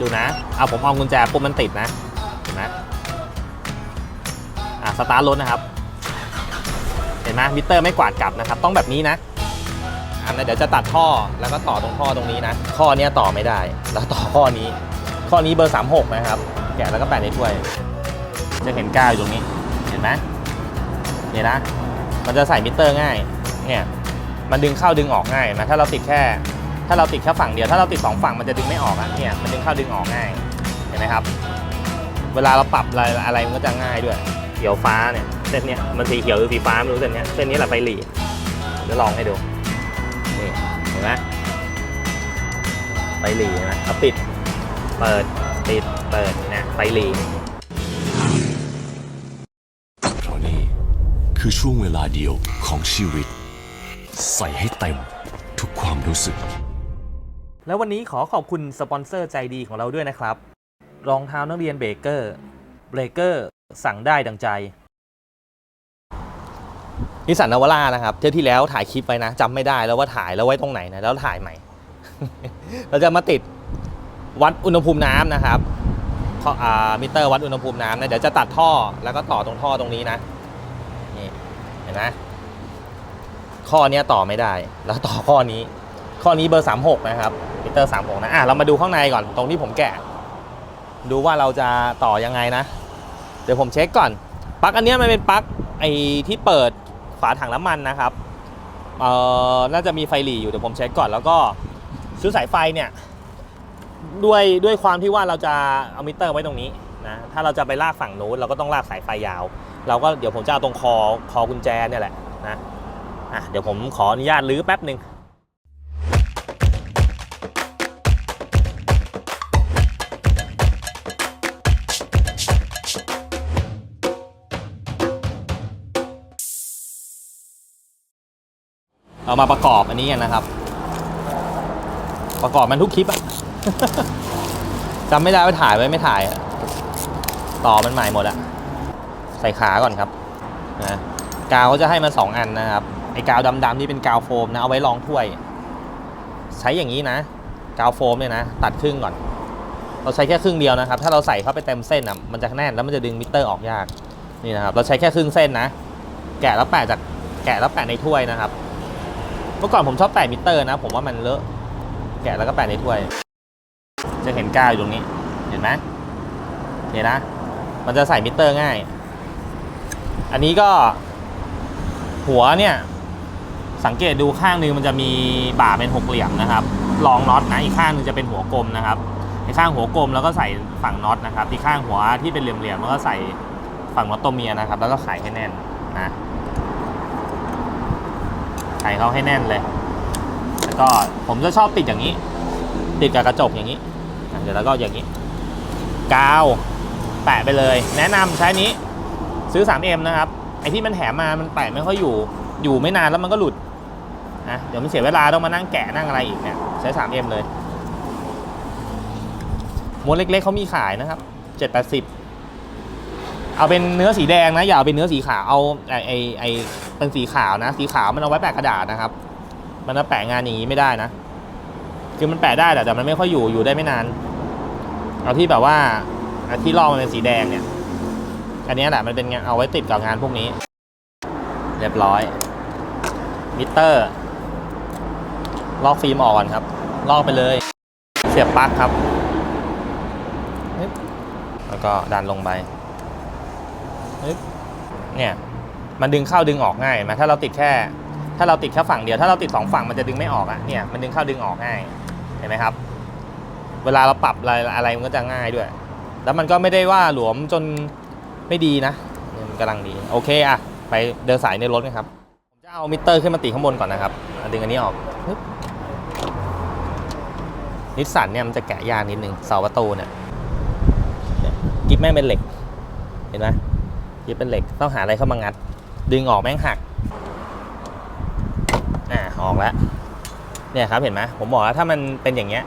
ดูนะเอาผมเอากุญแจปุ๊บมันติดนะเห็นไหมอะสตาร์ทรถนะครับ เห็นไหมมิเตอร์ไม่กวาดกลับนะครับ ต้องแบบนี้นะอะเดี๋ยวจะตัดท่อแล้วก็ต่อตรงท่อตรงนี้นะข้อเนี้ยต่อไม่ได้ แล้วต่อข้อนี้ ข้อนี้เบอร์ 36 นะครับ แกะแล้วก็แปะในถ้วย จะเห็นก้าวอยู่ตรงนี้ เห็นไหมเนี่ยนะ มันจะใส่มิเตอร์ง่าย เนี่ย มันดึงเข้าดึงออกง่ายนะ ถ้าเราติดแค่ ถ้าเราติดแค่ฝั่งเดียว ถ้าเราติดสองฝั่งมันจะดึงไม่ออกอะเนี่ยมันดึงเข้าดึงออกง่ายเห็นไหมครับ เวลาเราปรับอะไรอะไรมันก็จะง่ายด้วยเขียวฟ้าเนี่ยเส้นเนี้ยมันสีเขียวหรือสีฟ้าไม่รู้เส้นเนี้ยเส้นนี้แหละไฟหลีเดี๋ยวลองให้ดูนี่เห็นไหมไฟหลีเห็นไหมเอาปิดเปิดปิดเปิดเนี่ยไฟหลีเพราะนี่คือช่วงเวลาเดียวของชีวิต ใส่ให้เต็มทุกความรู้สึก แล้ววันนี้ขอขอบคุณสปอนเซอร์ใจดีของเราด้วยนะครับ รองเท้านักเรียนเบเกอร์ เบเกอร์ สั่งได้ดังใจนิสันนาวาร่านะครับ เที่ยวที่แล้วถ่ายคลิปไว้นะจำไม่ได้แล้วว่าถ่ายแล้วไว้ตรงไหนนะแล้วถ่ายใหม่ เราจะมาติดวัดอุณหภูมิน้ำนะครับมิเตอร์วัดอุณหภูมิน้ำนะเดี๋ยวจะตัดท่อแล้วก็ต่อตรงท่อตรงนี้นะนี่เห็นไหมข้อเนี้ยต่อไม่ได้ แล้วต่อข้อนี้ ข้อนี้เบอร์ 36 นะครับมิเตอร์ 36 นะอะเรามาดูข้างในก่อนตรงที่ผมแกะ ดูว่าเราจะต่อยังไงนะ เดี๋ยวผมเช็คก่อนปลั๊กอันเนี้ยมันเป็นปลั๊กไอ้ที่เปิดฝาถังน้ำมันนะครับเอ่อน่าจะมีไฟหลีอยู่เดี๋ยวผมเช็คก่อนแล้วก็ชุดสายไฟเนี่ยด้วยด้วยความที่ว่าเราจะเอามิเตอร์ไว้ตรงนี้นะถ้าเราจะไปลากฝั่งนู้นเราก็ต้องลากสายไฟยาว เราก็เดี๋ยวผมจะเอาตรงคอคอกุญแจเนี่ยแหละนะอะเดี๋ยวผมขออนุญาตลื้อแป๊บหนึ่ง เอามาประกอบอันนี้กันนะครับ ประกอบมันทุกคลิปอะจำไม่ได้ว่าถ่ายไว้ไม่ถ่ายอะต่อมันใหม่หมดอะใส่ขาก่อนครับนะกาวเขาจะให้มาสองอันนะครับไอ้กาวดำๆนี่เป็นกาวโฟมนะเอาไว้รองถ้วย ใช้อย่างนี้นะ กาวโฟมเนี่ยนะ ตัดครึ่งก่อน เราใช้แค่ครึ่งเดียวนะครับ ถ้าเราใส่เข้าไปเต็มเส้นอะมันจะแน่นแล้วมันจะดึงมิเตอร์ออกยากนี่นะครับ เราใช้แค่ครึ่งเส้นนะ แกะแล้วแปะจากแกะแล้วแปะในถ้วยนะครับ เมื่อก่อนผมชอบแปะมิเตอร์นะ ผมว่ามันเลอะ แกะแล้วก็แปะในถ้วย จะเห็นก้าวอยู่ตรงนี้ เห็นไหมเนี่ยนะ มันจะใส่มิเตอร์ง่าย อันนี้ก็ หัวเนี่ย สังเกตดูข้างหนึงมันจะมีบ่าเป็นหกเหลี่ยมนะครับรองน็อตนะอีกข้างหนึงจะเป็นหัวกลมนะครับอีกข้างหัวกลมแล้วก็ใส่ฝั่งน็อตนะครับอีกข้างหัวที่เป็นเหลี่ยมๆแล้วก็ใส่ฝั่งน็อตตัวเมียนะครับ แล้วก็ไขให้แน่นนะ ขเขาให้แน่นเลย แล้วก็ผมจะชอบติดอย่างนี้ ติดกับกระจกอย่างนี้เดี๋ยวแล้วก็อย่างนี้ กาวแปะไปเลย แนะนำใช้นี้ซื้อ 3M นะครับไอที่มันแถมมามันแปะไม่ค่อยอยู่ อยู่ไม่นานแล้วมันก็หลุดนะเดี๋ยวมันเสียเวลาต้องมานั่งแกะนั่งอะไรอีกเนี่ยใช้ 3M เลยม้วนเล็กๆเขามีขายนะครับ 780 เอาเป็นเนื้อสีแดงนะอย่าเอาเป็นเนื้อสีขาวเอาไอไอไอเป็นสีขาวนะ สีขาวมันเอาไว้แปะกระดาษนะครับ มันมาแปะงานอย่างนี้ไม่ได้นะคือมันแปะได้แต่แต่มันไม่ค่อยอยู่อยู่ได้ไม่นาน เอาที่แบบว่าที่ลอกมันเป็นสีแดงเนี่ยอันนี้แหละมันเป็นงเอาไว้ติดกับงานพวกนี้ เรียบร้อยมิเตอร์ ลอกฟิล์มออกก่อนครับ ลอกไปเลย เสียบปลั๊กครับ แล้วก็ดันลงไป เนี่ยมันดึงเข้าดึงออกง่ายไหมถ้าเราติดแค่ ถ้าเราติดแค่ฝั่งเดียวถ้าเราติดสองฝั่งมันจะดึงไม่ออกอะเนี่ยมันดึงเข้าดึงออกง่ายเห็นไหมครับ เวลาเราปรับอะไรอะไรมันก็จะง่ายด้วย แล้วมันก็ไม่ได้ว่าหลวมจนไม่ดีนะมันกำลังดีโอเคอะไปเดินสายในรถกันครับผมจะเอามิเตอร์ขึ้นมาติดข้างบนก่อนนะครับดึงอันนี้ออกนิสสันเนี่ยมันจะแกะยากนิดนึงเสาประตูเนี่ยเนี่ยกิ๊บแม่งเป็นเหล็ก เห็นไหม กิ๊บเป็นเหล็กต้องหาอะไรเข้ามางัด ดึงออกแม่งหักอ่าออกแล้วเนี่ยครับเห็นไหมผมบอกแล้วถ้ามันเป็นอย่างเงี้ย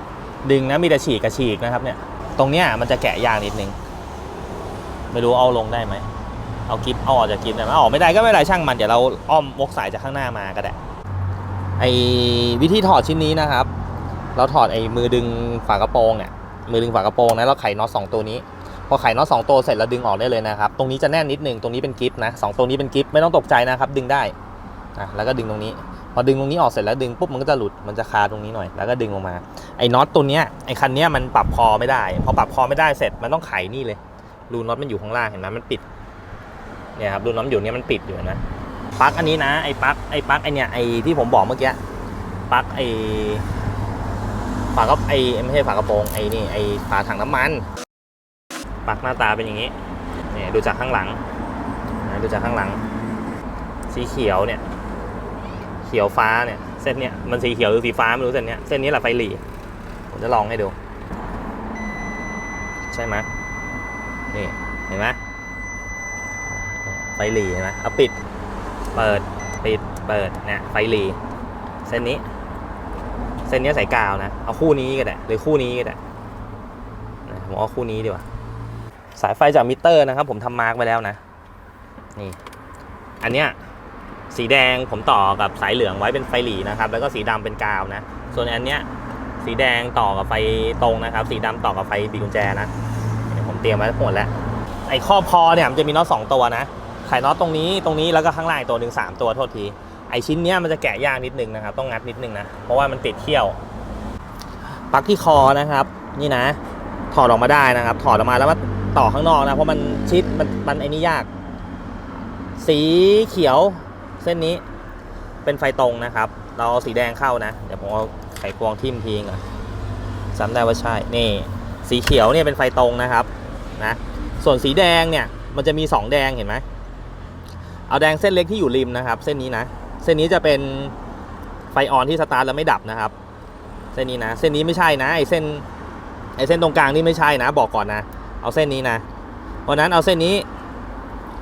ดึงนะมีแต่ฉีกกับฉีกนะครับเนี่ยตรงเนี้ยมันจะแกะยากนิดนึงไม่รู้เอาลงได้ไหมเอากิฟเอาออกจากกิฟได้ไหมเอาออกไม่ได้ก็ไม่เป็นไรช่างมันเดี๋ยวเราอ้อมวกสายจากข้างหน้ามาก็ได้ไอ้วิธีถอดชิ้นนี้นะครับ เราถอดไอ้มือดึงฝากระโปรงเนี่ยมือดึงฝากระโปรงนะเราไขน็อตสองตัวนี้ พอไขน็อตสองตัวเสร็จแล้วดึงออกได้เลยนะครับ ตรงนี้จะแน่นนิดนึง ตรงนี้เป็นกิฟต์นะสองตัวนี้เป็นกิฟต์ไม่ต้องตกใจนะครับ ดึงได้อะแล้วก็ดึงตรงนี้ พอดึงตรงนี้ออกเสร็จแล้วดึงปุ๊บมันก็จะหลุด มันจะคาตรงนี้หน่อย แล้วก็ดึงลงมา ไอ้น็อตตัวเนี้ย ไอ้คันเนี้ยมันปรับคอไม่ได้ พอปรับคอไม่ได้เสร็จมันต้องไขนี่เลย รูน็อตมันอยู่ข้างล่างเห็นไหมมันปิด เนี่ยครับรูน็อตอยู่เนี้ยมันปิดอยู่นไหมปลั๊กอันนี้นะ ไอ้ปลั๊ก ไอ้ปลั๊กไอ้เนี่ย ไอ้ที่ผมบอกเมื่อกี้ ปลั๊กไอ้ฝากระไอ้ไม่ใช่ฝากระโปรงไอ้นี่ไอ้ฝาถังน้ำมัน ปลั๊กหน้าตาเป็นอย่างนี้เนี่ยดูจากข้างหลังนะดูจากข้างหลัง สีเขียวเนี่ย เขียวฟ้าเนี่ย เส้นเนี้ยมันสีเขียวหรือสีฟ้าไม่รู้เส้นเนี้ยเส้นนี้แหละไฟหลีผมจะลองให้ดู ใช่ไหมนี่เห็นไหมไฟหลีเห็นไหมเอาปิด เปิดปิดเปิดเนี่ยไฟหลีเส้นนี้ เส้นนี้ใส่กาวนะ เอาคู่นี้ก็ได้หรือคู่นี้ก็ได้ผมเอาคู่นี้ดีกว่า สายไฟจากมิเตอร์นะครับ ผมทำมาร์กไว้แล้วนะ นี่ อันเนี้ยสีแดงผมต่อกับสายเหลืองไว้เป็นไฟหลีนะครับ แล้วก็สีดำเป็นกาวนะ ส่วนอันเนี้ยสีแดงต่อกับไฟตรงนะครับ สีดำต่อกับไฟบีกุญแจนะผมเตรียมไว้หมดแล้ว ไอ้ข้อพอเนี่ยมันจะมีน็อตสองตัวนะไขน็อตตรงนี้ตรงนี้แล้วก็ข้างล่างตัวหนึ่งสามตัวโทษทีไอชิ้นเนี้ยมันจะแกะยากนิดนึงนะครับ ต้องงัดนิดนึงนะ เพราะว่ามันติดเขี้ยวปลั๊กที่คอนะครับ นี่นะ ถอดออกมาได้นะครับ ถอดออกมาแล้วมา ต่อข้างนอกนะ เพราะมันชิดมันมันไอ้นี่ยาก สีเขียวเส้นนี้เป็นไฟตรงนะครับ เราเอาสีแดงเข้านะ เดี๋ยวผมเอาไขควงทิ่มทีก่อนจำได้ว่าใช่ นี่ สีเขียวเนี่ยเป็นไฟตรงนะครับ นะ ส่วนสีแดงเนี่ย มันจะมีสองแดงเห็นไหม เอาแดงเส้นเล็กที่อยู่ริมนะครับ เส้นนี้นะ เส้นนี้จะเป็นไฟออนที่สตาร์ทแล้วไม่ดับนะครับ เส้นนี้นะ เส้นนี้ไม่ใช่นะ ไอเส้น ไอเส้นตรงกลางนี่ไม่ใช่นะ บอกก่อนนะ เอาเส้นนี้นะเพราะฉะนั้นเอาเส้นนี้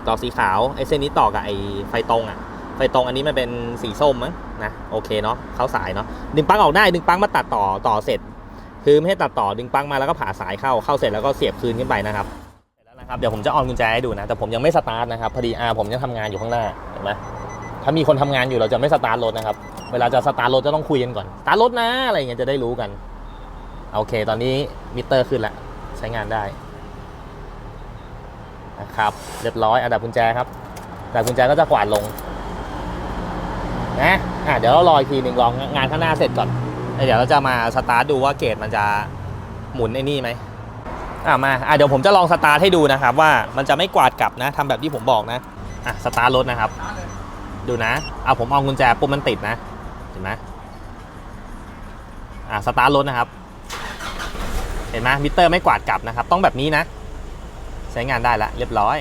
ต่อสีขาวไอเส้นนี้ต่อกับไอ้ไฟตรงอะไฟตรงอันนี้มันเป็นสีส้มมั้งนะโอเคเนาะเข้าสายเนาะดึงปลั๊กออกได้ดึงปลั๊กมาตัดต่อต่อเสร็จ คือไม่ให้ตัดต่อดึงปลั๊กมาแล้วก็ผ่าสายเข้าเข้าเสร็จแล้วก็เสียบคืนขึ้นไปนะครับเสร็จแล้วนะครับเดี๋ยวผมจะออนกุญแจให้ดูนะแต่ผมยังไม่สตาร์ทนะครับพอดีอาผมยังทำงานอยู่ข้างหน้าเห็นไหมถ้ามีคนทำงานอยู่เราจะไม่สตาร์ทรถนะครับเวลาจะสตาร์ทรถจะต้องคุยกันก่อนสตาร์ทรถนะอะไรเงี้ยจะได้รู้กันโอเค ตอนนี้มิเตอร์ขึ้นล้วใช้งานได้ นะครับเรียบร้อยอันดับกุญแจครับอันดับกุญแจก็จะกวาดลงนะอะเดี๋ยวเรารออีกทีหนึ่งลองงานข้างหน้าเสร็จก่อนเดี๋ยวเราจะมาสตาร์ทดูว่าเกรดมันจะหมุนไอ้นี่ไหมอะมาอะเดี๋ยวผมจะลองสตาร์ทให้ดูนะครับ ว่ามันจะไม่กวาดกลับนะทำแบบที่ผมบอกนะอะสตาร์ทรถนะครับ ดูนะเอาผมเอากุญแจปุ๊บมันติดนะเห็นไหมอะสตาร์ทรถนะครับ เห็นไหมมิเตอร์ไม่กวาดกลับนะครับ ต้องแบบนี้นะ ใช้งานได้ละเรียบร้อย